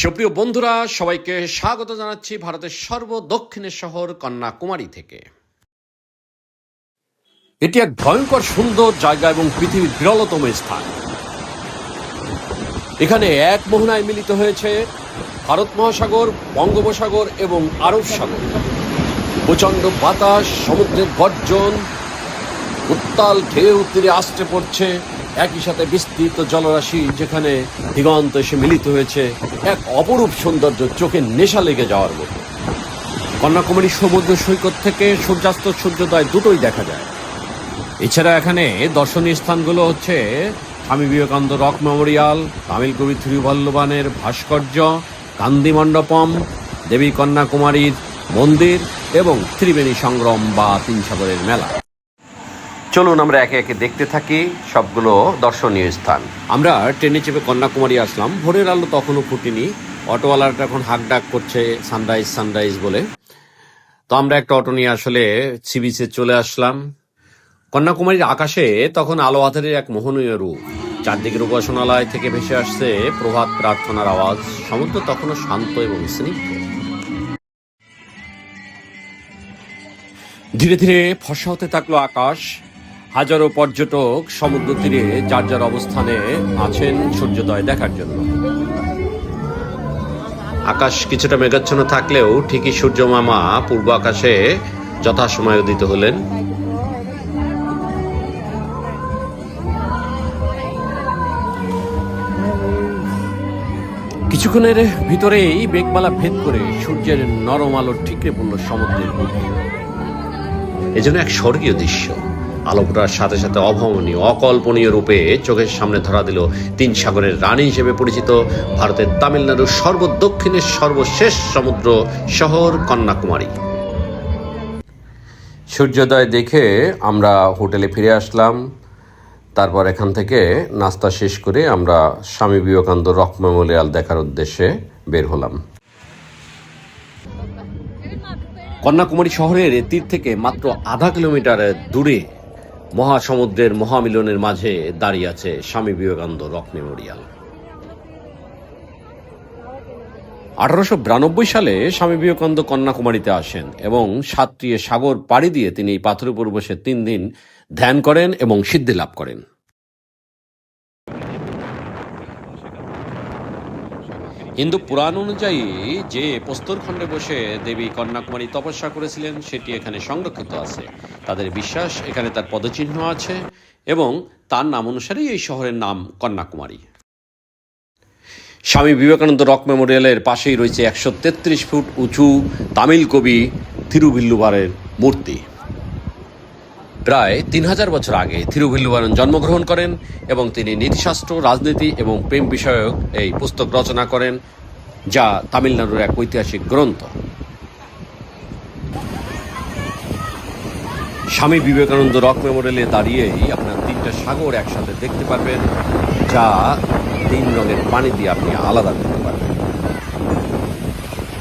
সুপ্রিয় বন্ধুরা, সবাইকে স্বাগত জানাচ্ছি ভারতের সর্বদক্ষিণের শহর কন্যাকুমারী থেকে। এটি এক ভয়ঙ্কর সুন্দর জায়গা এবং পৃথিবীর বিরলতম স্থান। এখানে এক মোহনায় মিলিত হয়েছে ভারত মহাসাগর, বঙ্গোপসাগর এবং আরব সাগর। প্রচণ্ড বাতাস, সমুদ্রের গর্জন, উত্তাল ঢেউ তীরে আসতে পড়ছে একই সাথে বিস্তৃত জলরাশি যেখানে দিগন্ত এসে মিলিত হয়েছে, এক অপরূপ সৌন্দর্য চোখে নেশা লেগে যাওয়ার মতো। কন্যাকুমারী সমুদ্র সৈকত থেকে সূর্যাস্ত সূর্যোদয় দুটোই দেখা যায়। এছাড়া এখানে দর্শনীয় স্থানগুলো হচ্ছে স্বামী বিবেকানন্দ রক মেমোরিয়াল তামিল কবি থিরুভল্লবানের ভাস্কর্য, গান্ধী মণ্ডপম, দেবী কন্যাকুমারীর মন্দির এবং ত্রিবেণী সংগ্রাম বা তিন সাগরের মেলা। চলুন আমরা একে একে দেখতে থাকি সবগুলো দর্শনীয় স্থান। আমরা ট্রেনে চেপে কন্যাকুমারী আসলাম। ভোরের আলো তখনও ফুটিনি। অটোওয়ালাটা এখন হাক ডাক করছে, সানরাইজ সানরাইজ বলে। তো আমরা একটা অটো নিয়ে আসলে সি বিচে চলে আসলাম। কন্যাকুমারীর আকাশে তখন আলো আধারের এক মোহনীয় রূপ। চারদিকের উপাসনালয় থেকে ভেসে আসছে প্রভাত প্রার্থনার আওয়াজ। সমুদ্র তখনও শান্ত এবং স্নিগ্ধ। ধীরে ধীরে ফর্সা হতে থাকল আকাশ। হাজারো পর্যটক সমুদ্র তীরে যার যার অবস্থানে আছেন সূর্যোদয় দেখার জন্য। আকাশ কিছুটা মেঘাচ্ছন্ন থাকলেও ঠিকই সূর্য মামা পূর্ব আকাশে যথাসময়ে উদিত হলেন। কিছুক্ষণের ভিতরেই বেগমালা ভেদ করে সূর্যের নরম আলো ঠিকরে পড়ল সমুদ্রের বুকে। এজন্য এক স্বর্গীয় দৃশ্য। আলো ফোটার সাথে সাথে অভাবনীয় অকল্পনীয় রূপে চোখের সামনে ধরা দিল তিন সাগরের রানী হিসেবে পরিচিত ভারতের তামিলনাড়ুর সর্বদক্ষিণের সর্বশেষ সমুদ্র শহর কন্যাকুমারী। সূর্যোদয় দেখে আমরা হোটেলে ফিরে আসলাম। তারপর এখান থেকে নাস্তা শেষ করে আমরা স্বামী বিবেকানন্দ রক মেমোরিয়াল দেখার উদ্দেশ্যে বের হলাম। কন্যাকুমারী শহরের তীর থেকে মাত্র আধা কিলোমিটার দূরে মহাসমুদ্রের মহামিলনের মাঝে দাঁড়িয়ে আছে স্বামী বিবেকানন্দ রক মেমোরিয়াল। আঠারোশো বিরানব্বই সালে স্বামী বিবেকানন্দ কন্যাকুমারীতে আসেন এবং সাতটি সাগর পাড়ি দিয়ে তিনি এই পাথরের উপর বসে তিন দিন ধ্যান করেন এবং সিদ্ধি লাভ করেন। হিন্দু পুরাণ অনুযায়ী যে প্রস্তরখণ্ডে বসে দেবী কন্যাকুমারী তপস্যা করেছিলেন, সেটি এখানে সংরক্ষিত আছে। তাদের বিশ্বাস, এখানে তার পদচিহ্ন আছে এবং তার নাম অনুসারেই এই শহরের নাম কন্যাকুমারী। স্বামী বিবেকানন্দ রক মেমোরিয়ালের পাশেই রয়েছে একশো তেত্রিশ ফুট উঁচু তামিল কবি থিরুভিল্লুভারের মূর্তি। প্রায় তিন হাজার বছর আগে থিরুভিল্লুভারন জন্মগ্রহণ করেন এবং তিনি নীতিশাস্ত্র, রাজনীতি এবং প্রেম বিষয়ক এই পুস্তক রচনা করেন, যা তামিলনাড়ুর এক ঐতিহাসিক গ্রন্থ। স্বামী বিবেকানন্দ রক মেমোরিয়ালে দাঁড়িয়েই আপনার তিনটা সাগর একসাথে দেখতে পারবেন, যা তিন রঙের পানি দিয়ে আপনি আলাদা করতে পারবেন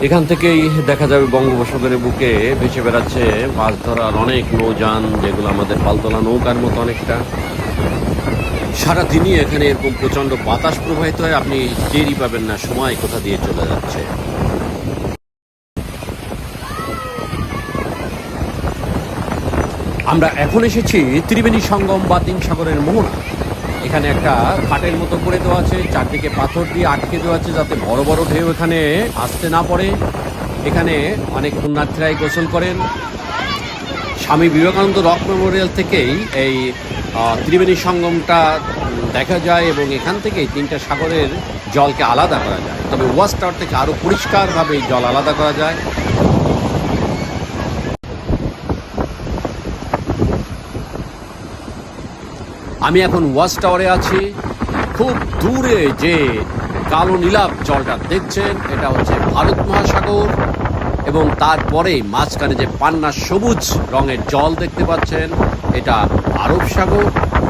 এখান থেকেই দেখা যাবে বঙ্গোপসাগরের বুকে ভেসে বেড়াচ্ছে মাছ ধরার অনেক নৌযান, যেগুলো আমাদের পালতোলা নৌকার মতো অনেকটা। সারাদিনই এখানে এরকম প্রচণ্ড বাতাস প্রবাহিত হয়, আপনি টেরই পাবেন না, সময় কোথা দিয়ে চলে যাচ্ছে। আমরা এখন এসেছি ত্রিবেণী সঙ্গম বা তিন সাগরের মোহনা। এখানে একটা খাটের মতো করে দেওয়া আছে, চারদিকে পাথর দিয়ে আটকে দেওয়া আছে যাতে বড় বড় ঢেউ এখানে আসতে না পড়ে। এখানে অনেক পুণ্যার্থীরাই গোসল করেন। স্বামী বিবেকানন্দ রক মেমোরিয়াল থেকেই এই ত্রিবেণী সঙ্গমটা দেখা যায় এবং এখান থেকেই তিনটা সাগরের জলকে আলাদা করা যায়। তবে ওয়াশ টাওয়ার থেকে আরও পরিষ্কারভাবে জল আলাদা করা যায়। আমি এখন ওয়াচ টাওয়ারে আছি। খুব দূরে যে কালো নীলাভ জলটা দেখছেন, এটা হচ্ছে ভারত মহাসাগর এবং তারপরে মাঝখানে যে পান্না সবুজ রঙের জল দেখতে পাচ্ছেন, এটা আরব সাগর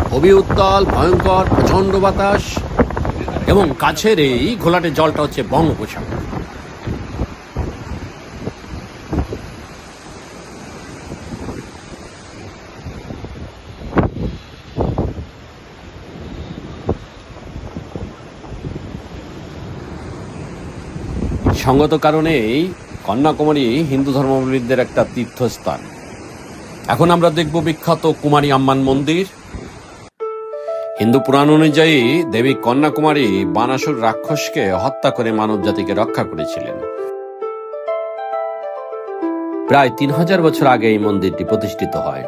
খুবই উত্তাল, ভয়ঙ্কর, প্রচণ্ড বাতাস এবং কাছের এই ঘোলাটে জলটা হচ্ছে বঙ্গোপসাগর। সঙ্গত কারণেই কন্যাকুমারী হিন্দু ধর্মাবলম্বীদের একটা তীর্থস্থান। এখন আমরা দেখব বিখ্যাত কুমারী আম্মান মন্দির। হিন্দু পুরাণ অনুযায়ী দেবী কন্যাকুমারী বানাসুর রাক্ষসকে হত্যা করে মানব জাতিকে রক্ষা করেছিলেন। প্রায় তিন হাজার বছর আগে এই মন্দিরটি প্রতিষ্ঠিত হয়।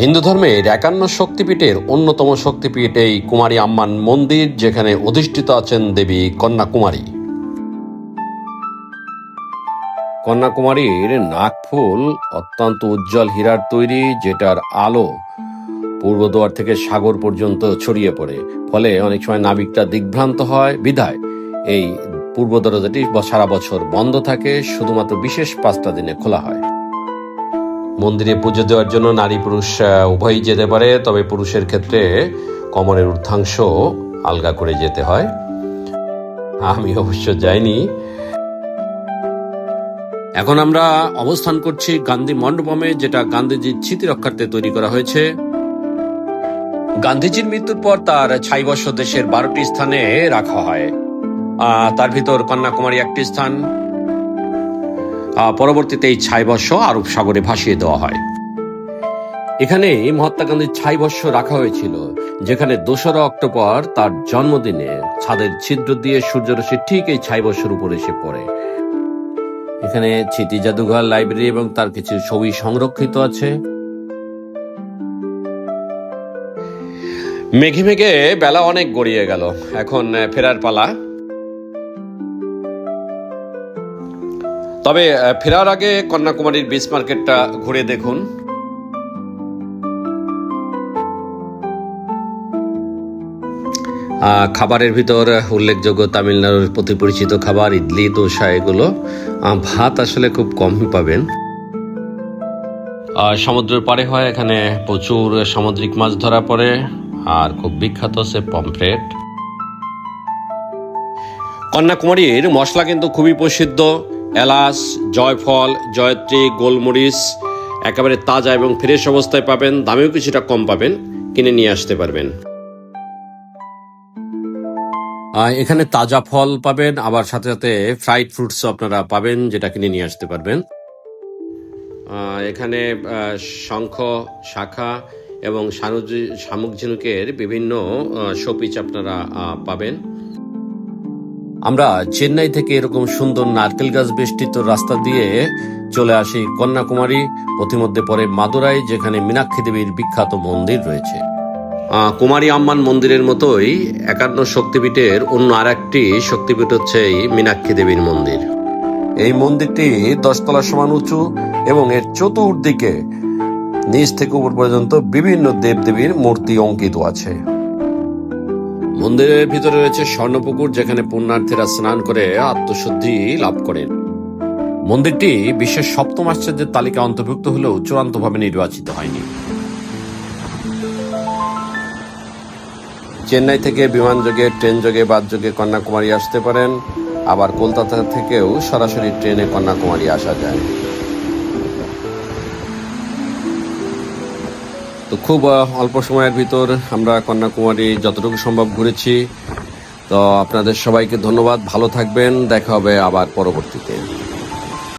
হিন্দু ধর্মের একান্ন শক্তিপীঠের অন্যতম শক্তিপীঠ এই কুমারী আম্মান মন্দির, যেখানে অধিষ্ঠিত আছেন দেবী কন্যাকুমারী। কন্যাকুমারীর নাকফুল অত্যন্ত উজ্জ্বল হীরার তৈরি, যেটার আলো পূর্ব দুয়ার থেকে সাগর পর্যন্ত ছড়িয়ে পড়ে। ফলে অনেক সময় নাবিকটা দিগ্ভ্রান্ত হয়, বিধায় এই পূর্ব দরজাটি সারা বছর বন্ধ থাকে, শুধুমাত্র বিশেষ পাঁচটা দিনে খোলা হয়। মন্দিরে পুজো দেওয়ার জন্য নারী পুরুষ উভয়ই যেতে পারে, তবে পুরুষের ক্ষেত্রে কমরের ঊর্ধ্বাংশ আলগা করে যেতে হয়। আমি অবশ্য যাইনি এখন আমরা অবস্থান করছি গান্ধী মণ্ডপমে, যেটা গান্ধীজির স্মৃতি রক্ষার্থে তৈরি করা হয়েছে। গান্ধীজির মৃত্যুর পর তার ছাইবর্ষ দেশের বারোটি স্থানে রাখা হয়। তার ভিতর কন্যাকুমারী একটি স্থান। পরবর্তীতে এই ছাইবর্ষ আরব সাগরে ভাসিয়ে দেওয়া হয়। এখানে মহাত্মা গান্ধীর ছাইবর্ষ রাখা হয়েছিল, যেখানে দোসরা অক্টোবর তার জন্মদিনে ছাদের ছিদ্র দিয়ে সূর্যরশ্মি ঠিক এই ছাই ছাইবর্ষের উপরে এসে পড়ে। এখানে স্মৃতি জাদুঘর, লাইব্রেরি এবং তার কিছু ছবি সংরক্ষিত আছে। মেঘে মেঘে বেলা অনেক গড়িয়ে গেল। এখন ফেরার পালা। তবে ফেরার আগে কন্যাকুমারীর বিচ মার্কেটটা ঘুরে দেখুন। খাবারের ভিতর উল্লেখযোগ্য তামিলনাড়ুর প্রতি পরিচিত খাবার, ইডলি, দোসা, এগুলো ভাত আসলে খুব কমই পাবেন। সমুদ্রের পাড়ে হয়, এখানে প্রচুর সামুদ্রিক মাছ ধরা পড়ে, আর খুব বিখ্যাত হচ্ছে পমফ্রেট। কন্যাকুমারীর মশলা কিন্তু খুবই প্রসিদ্ধ, এলাচ, জয়ফল, জয়ত্রী, গোলমরিচ, একেবারে তাজা এবং ফ্রেশ অবস্থায় পাবেন, দামেও কিছুটা কম পাবেন, কিনে নিয়ে আসতে পারবেন। এখানে তাজা ফল পাবেন, আবার সাথে সাথে ফ্রাইড ফ্রুটস আপনারা পাবেন, যেটা কিনে নিয়ে আসতে পারবেন। এখানে শঙ্খ, শাখা এবং শামুক ঝিনুকের বিভিন্ন শোপিচ আপনারা পাবেন। আমরা চেন্নাই থেকে এরকম সুন্দর নারকেল গাছ বেষ্টিত রাস্তা দিয়ে চলে আসি কন্যাকুমারী পথিমধ্যে পরে মাদুরাই, যেখানে মীনাক্ষী দেবীর বিখ্যাত মন্দির রয়েছে। কুমারী আম্মান মন্দিরের মতোই একান্ন শক্তিপীঠের অন্য আর একটি শক্তিপীঠ হচ্ছে এই মীনাক্ষী দেবীর মন্দির। এই মন্দিরটি দশতলা সমান উঁচু এবং এর চতুর্দিকে নিচ থেকে উপর পর্যন্ত বিভিন্ন দেবদেবীর মূর্তি অঙ্কিত আছে। মন্দিরের ভিতরে রয়েছে স্বর্ণপুকুর যেখানে পুণ্যার্থীরা স্নান করে আত্মশুদ্ধি লাভ করেন মন্দিরটি বিশ্বের সপ্তম আশ্চর্যের তালিকা অন্তর্ভুক্ত হলেও চূড়ান্তভাবে নির্বাচিত হয়নি। চেন্নাই থেকে বিমান যোগে, ট্রেন যোগে, বাস যোগে কন্যাকুমারী আসতে পারেন। আবার কলকাতা থেকেও সরাসরি ট্রেনে কন্যাকুমারী আসা যায়। তো খুব অল্প সময়ের ভিতর আমরা কন্যাকুমারী যতটুকু সম্ভব ঘুরেছি। তো আপনাদের সবাইকে ধন্যবাদ, ভালো থাকবেন, দেখা হবে আবার পরবর্তীতে।